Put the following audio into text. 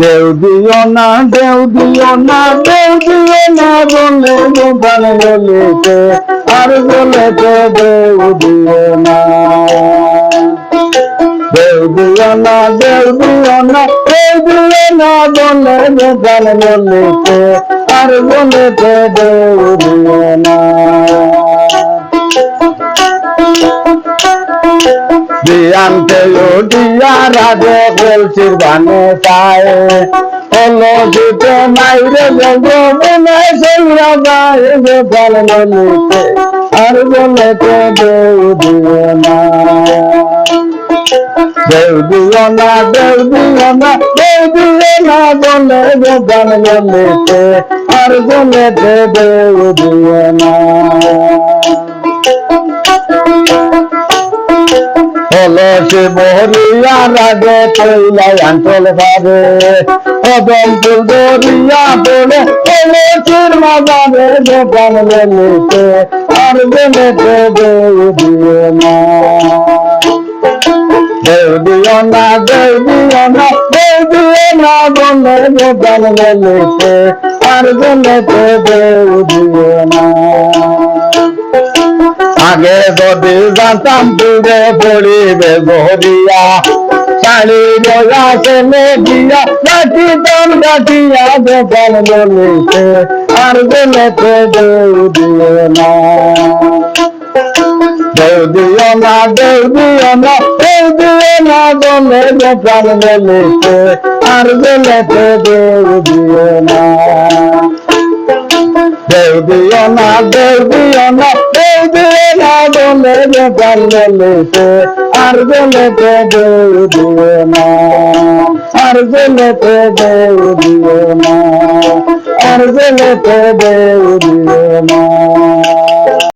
দেউ দিও না দেউ দিও না দেউ দিও না বলে গোপাল বলেছে আর বলেছে দেউ দিও না। দেউ দিও না দেউ দিও না দেউ দিও না বলে গোপাল বলেছে আর বলেছে দেউ দিও না। দিয়ান্তে উঠিয়া রাজে বলছির গানে চায় হলো জিতে মাইরে গো মনে সেরা গায়ে গোপাল বলিতে আর বলেছে দেউ দিও না। দেউ দিও না দেউ দিও না দেউ দিও না বলে গোপাল বলিতে আর বলেছে দেউ দিও না। হলো সে বহরিয়া রাগে তৈলাই আঞ্চল ভাবে। কদম ফুল দরিয়া পড়ে হলো চির মাজারে দোকান বেলেতে আর বেলেতে দেউ দিও না। দেউ দিও না দেউ দিও না দেউ দিও না বলে দোকান বেলেতে আর বেলেতে দেউ আগে যদি জানতাম দূরে পড়িবে গরিয়া শাড়ি বয়া সেলে দিয়া রাখিতাম, রাখিয়া দোকান বলিতে আর বলেতে দেউ দিও না। দেউ দিও না দেউ দিও না দেউ দিও না বলে দোকান বলিতে আর বলেতে দেউ দিও না। দেউ দিও না দেউ দিও না দিও না বলে গোপাল বলেছে আর বলেছে দেউ দিও না, আর বলেছে দেউ দিও না, আর বলেছে দেউ দিও না।